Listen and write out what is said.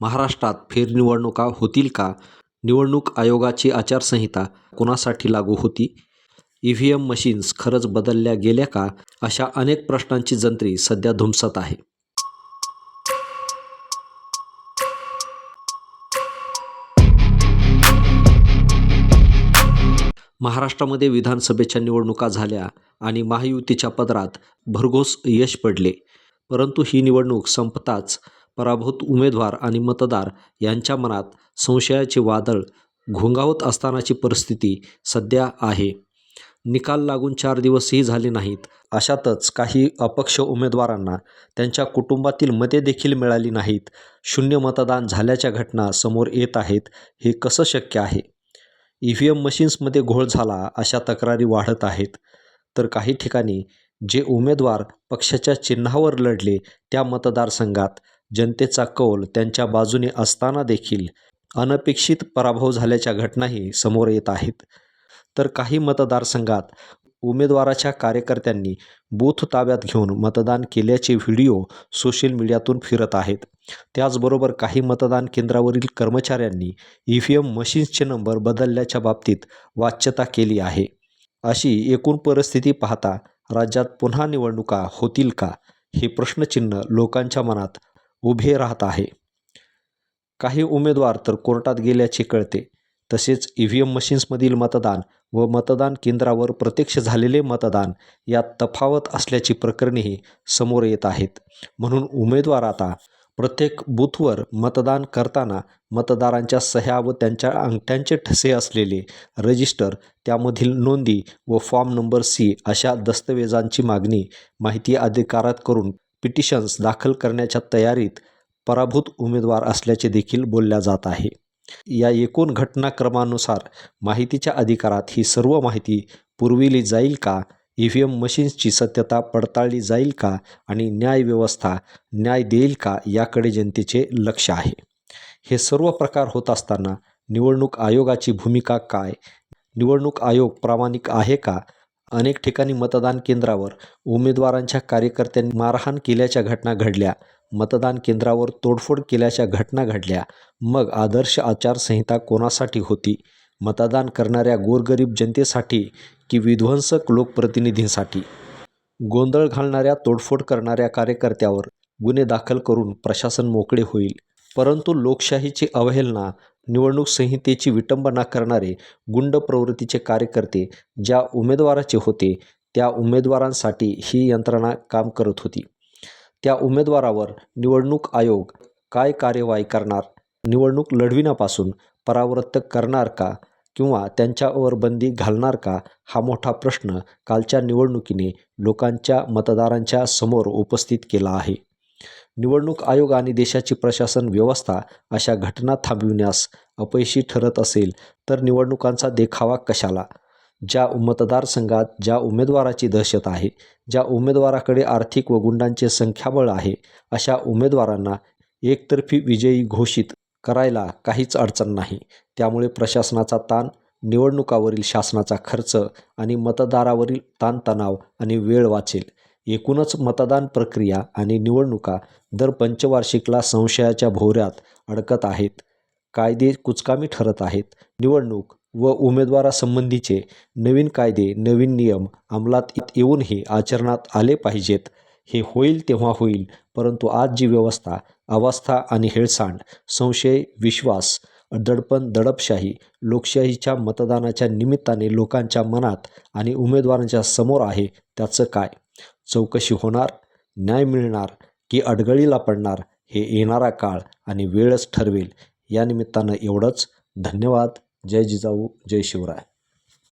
महाराष्ट्रात फेरनिवडणुका होतील का? निवडणूक आयोगाची आचारसंहिता कोणासाठी लागू होती? ई व्ही एम मशीन्स खरंच बदलल्या गेल्या का? अशा अनेक प्रश्नांची जंत्री सध्या धुमसत आहे. महाराष्ट्रामध्ये विधानसभेच्या निवडणुका झाल्या आणि महायुतीच्या पदरात भरघोस यश पडले. परंतु ही निवडणूक संपताच पराभूत उमेदवार आणि मतदार यांच्या मनात संशयाचे वादळ घोंगावत असतानाची परिस्थिती सध्या आहे. निकाल लागून चार दिवसही झाले नाहीत. अशातच काही अपक्ष उमेदवारांना त्यांच्या कुटुंबातील मते देखील मिळाली नाहीत. शून्य मतदान झाल्याच्या घटना समोर येत आहेत हे कसं शक्य आहे? ई व्ही एम मशीन्समध्ये घोळ झाला अशा तक्रारी वाढत आहेत. तर काही ठिकाणी जे उमेदवार पक्षाच्या चिन्हावर लढले त्या मतदारसंघात जनतेचा कौल त्यांच्या बाजूने असताना देखील अनपेक्षित पराभव झाल्याच्या घटनाही समोर येत आहेत. तर काही मतदारसंघात उमेदवाराच्या कार्यकर्त्यांनी बूथ ताब्यात घेऊन मतदान केल्याचे व्हिडिओ सोशल मीडियातून फिरत आहेत. त्याचबरोबर काही मतदान केंद्रावरील कर्मचाऱ्यांनी ई व्ही एम मशीन्सचे नंबर बदलल्याच्या बाबतीत वाच्यता केली आहे. अशी एकूण परिस्थिती पाहता राज्यात पुन्हा निवडणुका होतील का? हे प्रश्नचिन्ह लोकांच्या मनात उभे राहत आहे. काही उमेदवार तर कोर्टात गेल्याचे कळते. तसेच ई व्ही एम मशीन्समधील मतदान व मतदान केंद्रावर प्रत्यक्ष झालेले मतदान यात तफावत असल्याची प्रकरणेही समोर येत आहेत. म्हणून उमेदवार आता प्रत्येक बूथवर मतदान करताना मतदारांच्या सह्या व त्यांच्या अंगठ्यांचे ठसे असलेले रजिस्टर त्यामधील नोंदी व फॉर्म नंबर सी अशा दस्तवेजांची मागणी माहिती अधिकारात करून पिटिशन्स दाखल करण्याच्या तयारीत पराभूत उमेदवार असल्याचे देखील बोलल्या जात आहे. या एकूण घटनाक्रमानुसार माहितीच्या अधिकारात ही सर्व माहिती पुरविली जाईल का? ई व्ही एम मशीन्सची सत्यता पडताळली जाईल का आणि न्यायव्यवस्था न्याय देईल का याकडे जनतेचे लक्ष आहे. हे सर्व प्रकार होत असताना निवडणूक आयोगाची भूमिका काय? निवडणूक आयोग प्रामाणिक आहे का? अनेक ठिकाणी मतदान केंद्रावर उमेदवारांच्या कार्यकर्त्यांनी मारहाण केल्याच्या घटना घडल्या मतदान केंद्रावर तोडफोड केल्याच्या घटना घडल्या मग आदर्श आचारसंहिता कोणासाठी होती? मतदान करणाऱ्या गोरगरीब जनतेसाठी की विध्वंसक लोकप्रतिनिधींसाठी. गोंधळ घालणाऱ्या तोडफोड करणाऱ्या कार्यकर्त्यावर गुन्हे दाखल करून प्रशासन मोकळे होईल. परंतु लोकशाहीची अवहेलना निवडणूक संहितेची विटंबना करणारे गुंड प्रवृत्तीचे कार्यकर्ते ज्या उमेदवाराचे होते त्या उमेदवारांसाठी ही यंत्रणा काम करत होती. त्या उमेदवारावर निवडणूक आयोग काय कार्यवाही करणार निवडणूक लढविण्यापासून परावृत्त करणार का किंवा त्यांच्यावर बंदी घालणार का? हा मोठा प्रश्न कालच्या निवडणुकीने लोकांच्या मतदारांच्या समोर उपस्थित केला आहे. निवडणूक आयोग आणि देशाची प्रशासन व्यवस्था अशा घटना थांबविण्यास अपयशी ठरत असेल तर निवडणुकांचा देखावा कशाला? ज्या मतदारसंघात ज्या उमेदवाराची दहशत आहे ज्या उमेदवाराकडे आर्थिक व गुंडांचे संख्याबळ आहे अशा उमेदवारांना एकतर्फी विजयी घोषित करायला काहीच अडचण नाही. त्यामुळे प्रशासनाचा ताण निवडणुकावरील शासनाचा खर्च आणि मतदारावरील ताणतणाव आणि वेळ वाचेल. एकूणच मतदान प्रक्रिया आणि निवडणुका दर पंचवार्षिकला संशयाच्या भोवऱ्यात अडकत आहेत. कायदे कुचकामी ठरत आहेत. निवडणूक व उमेदवारासंबंधीचे नवीन कायदे नवीन नियम अंमलात येऊनही आचरणात आले पाहिजेत. हे होईल तेव्हा होईल. परंतु आज जी व्यवस्था अवस्था आणि हेळसांड संशय विश्वास दडपण दडपशाही लोकशाहीच्या मतदानाच्या निमित्ताने लोकांच्या मनात आणि उमेदवारांच्या समोर आहे त्याचं काय? चौकशी होणार? न्याय मिळणार? की अडगळीला पडणार? हे येणारा काळ आणि वेळच ठरवेल. या निमित्तानं एवढंच. धन्यवाद. जय जिजाऊ. जय शिवराय.